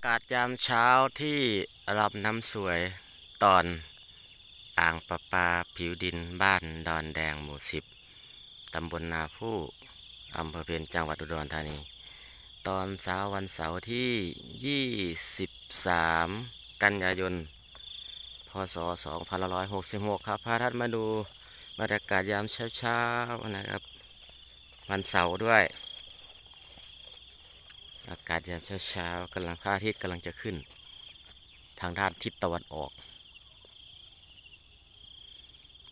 อากาศยามเช้าที่รับน้ำสวยตอนอ่างประปาผิวดินบ้านดอนแดงหมู่สิบตำบลนาผู้อำเภอเพียนจังหวัดอุดรธานี ตอนเช้าวันเสาร์ที่ 23 กันยายน พศ 2566 ครับพาท่านมาดูบรรยากาศยามเช้าๆนะครับ วันเสาร์ด้วย อากาศยามเช้าๆกำลังพระอาทิตย์กำลังจะขึ้น ทางด้านทิศตะวันออก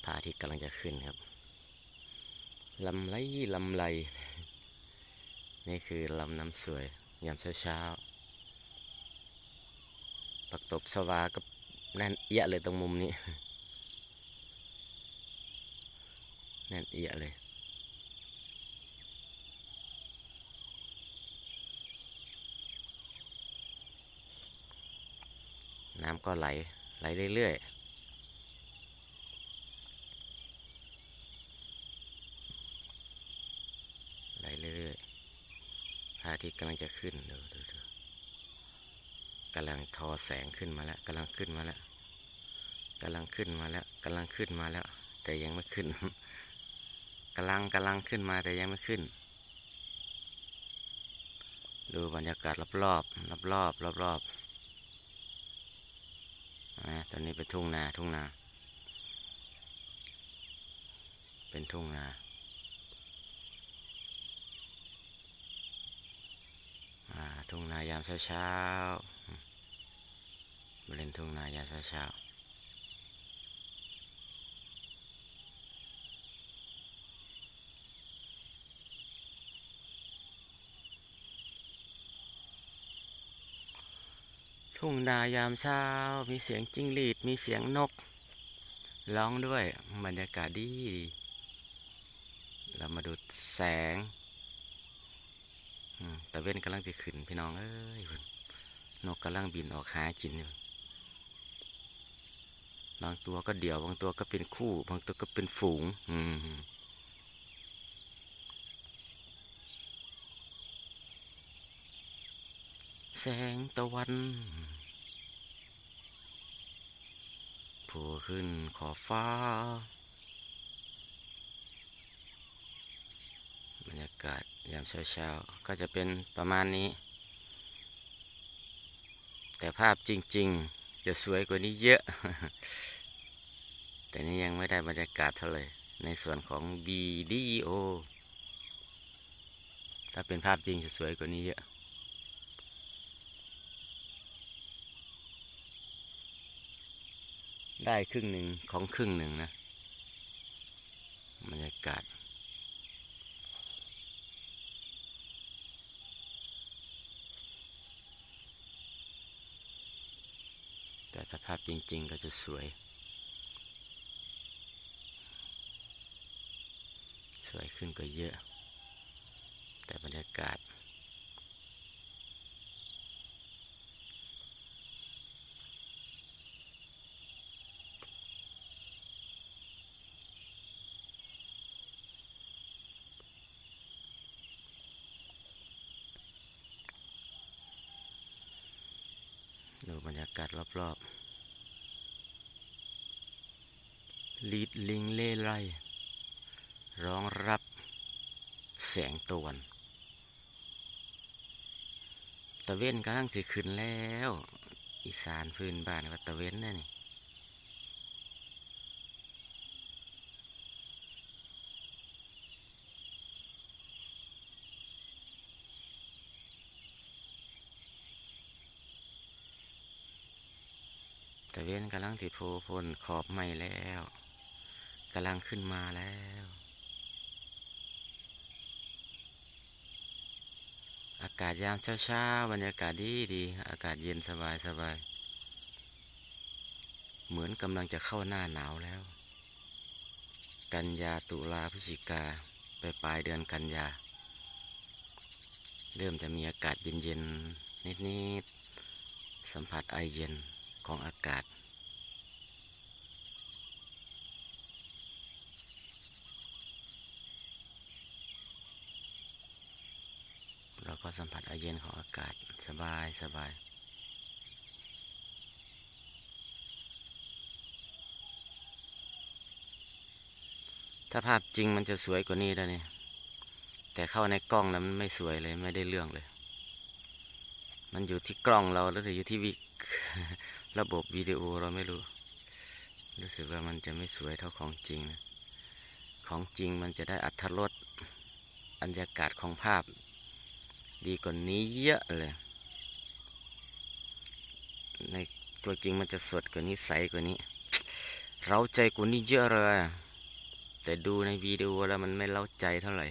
พระอาทิตย์กำลังจะขึ้นครับลำไรลำไรนี่คือลำน้ำสวยยามเช้าๆปักตบสวาก็แน่นเอียะเลยตรงมุมนี้ แน่นเอียะเลย น้ำก็ไหลไหลเรื่อยๆไหลเรื่อยๆพระอาทิตย์กำลังจะขึ้นดูดูดูกำลังทอแสงขึ้นมาแล้วกำลังขึ้นมาแล้วกำลังขึ้นมาแล้วกำลังขึ้นมาแล้ว แต่ยังไม่ขึ้นกำลังกำลังขึ้นมาแต่ยังไม่ขึ้น ดูบรรยากาศรอบๆรอบๆรอบๆ ตอนนี้เป็นทุ่งนาทุ่งนา เป็นทุ่งนาอ่าทุ่งนายามเช้าเช้าๆบริเวณทุ่งนายามเช้าเช้า ทุ่งนายามเช้า มีเสียงจิ้งหรีด มีเสียงนก ร้องด้วย บรรยากาศดี เรามาดูแสงตะเว้นกำลังจะขึ้นพี่น้อง เอ้ยนนกกำลังบินออกหากินอยู่บางตัวก็เดี่ยว บางตัวก็เป็นคู่ บางตัวก็เป็นฝูง อืม แสงตะวันโผล่ขึ้นขอบฟ้า บรรยากาศยามเช้าๆ ก็จะเป็นประมาณนี้ แต่ภาพจริงๆ จะสวยกว่านี้เยอะ แต่นี้ยังไม่ได้บรรยากาศเท่าไหร่ในส่วนของ BDO ถ้าเป็นภาพจริงจะสวยกว่านี้เยอะ ได้ครึ่งหนึ่งของครึ่งหนึ่งนะบรรยากาศแต่สภาพจริงๆก็จะสวย สวยขึ้นก็เยอะ แต่บรรยากาศ ดูบรรยากาศรอบๆ ลีดลิงเล่ไรร้องรับแสงตะวันตะเว้นกำลังสิขึ้นแล้ว อีสานพื้นบ้านว่าตะเว้นนั่นนี่ะเวนกำลังสิโผล่พ้นขอบไม้แล้วกำลังขึ้นมาแล้วอากาศยามเช้าๆบรรยากาศดีดีอากาศเย็นสบายสบาย เหมือนกำลังจะเข้าหน้าหนาวแล้ว กันยาตุลาพฤศจิกาไปปลายเดือนกันยา เริ่มจะมีอากาศเย็นๆนิดๆสัมผัสไอเย็น ของอากาศ เราก็สัมผัสอาเย็นของอากาศสบายสบายถ้าภาพจริงมันจะสวยกว่านี้แล้วนี่ แต่เข้าในกล้องนะมันไม่สวยเลยไม่ได้เรื่องเลย มันอยู่ที่กล้องเราแล้วหรืออยู่ที่วิ ระบบวิดีโอเราไม่รู้ รู้สึกว่ามันจะไม่สวยเท่าของจริงนะของจริงมันจะได้อัตรสบรรยากาศของภาพ ดีกว่านี้เยอะเลยในตัวจริงมันจะสดกว่านี้ใสกว่านี้ เราใจกว่านี้เยอะเลย แต่ดูในวิดีโอแล้วมันไม่เล้าใจเท่าไหร่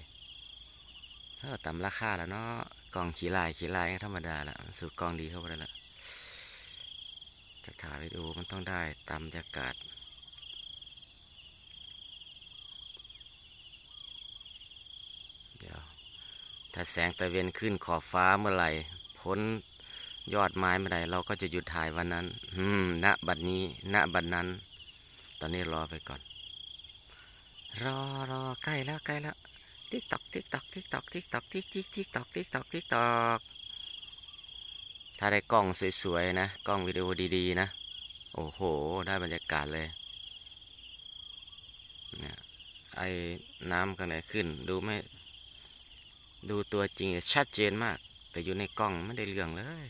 เออต่ำราคาแล้วเนาะกล้องขี่ลายขี่ลายธรรมดาละสู่กล้องดีเข้าไปแล้วละ จะถ่ายวิดีโอมันต้องได้ตามบรรยากาศเดี๋ยวถ้าแสงตะเวนขึ้นขอบฟ้าเมื่อไหร่พ้นยอดไม้เมื่อไหร่เราก็จะหยุดถ่ายวันนั้น อืม ณ บัดนี้ ณ บัดนั้น ตอนนี้รอไปก่อน รอรอใกล้แล้วใกล้แล้วติ๊กตอกติ๊กตอกติ๊กตอกติ๊กตอกติ๊กติ๊กติ๊กตอกติ๊กตอกติ๊กตอก ถ้าได้กล้องสวยๆนะ กล้องวิดีโอดีๆนะ โอ้โห ได้บรรยากาศเลยเนี่ยไอ้น้ำกันไหนขึ้น ดูไม่ ดูตัวจริงชัดเจนมาก แต่อยู่ในกล้องไม่ได้เรื่องเลย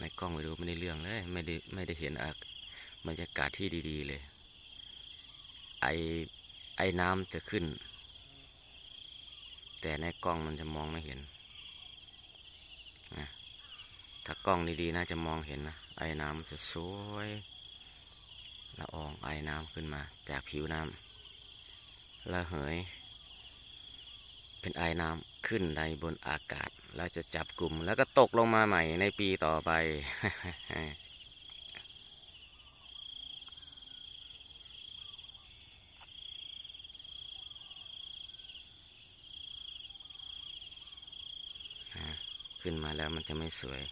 ในกล้องวิดีโอไม่ได้เรื่องเลย ไม่ได้ไม่ได้เห็นอะบรรยากาศที่ดีๆเลย ไอไอ้น้ำจะขึ้น แต่ในกล้องมันจะมองไม่เห็น ถ้ากล้องดีๆ น่าจะมองเห็นนะไอ้น้ำจะสวยละอองไอ้น้ำขึ้นมาจากผิวน้ำระเหย เป็นไอ้น้ำขึ้นในบนอากาศ แล้วจะจับกลุ่มแล้วก็ตกลงมาใหม่ในปีต่อไป ขึ้นมาแล้วมันจะไม่สวย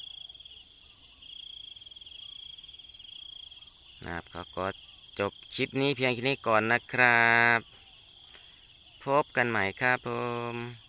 นะครับเขาก็จบคลิปนี้เพียงแค่นี้ก่อนนะครับ พบกันใหม่ครับผม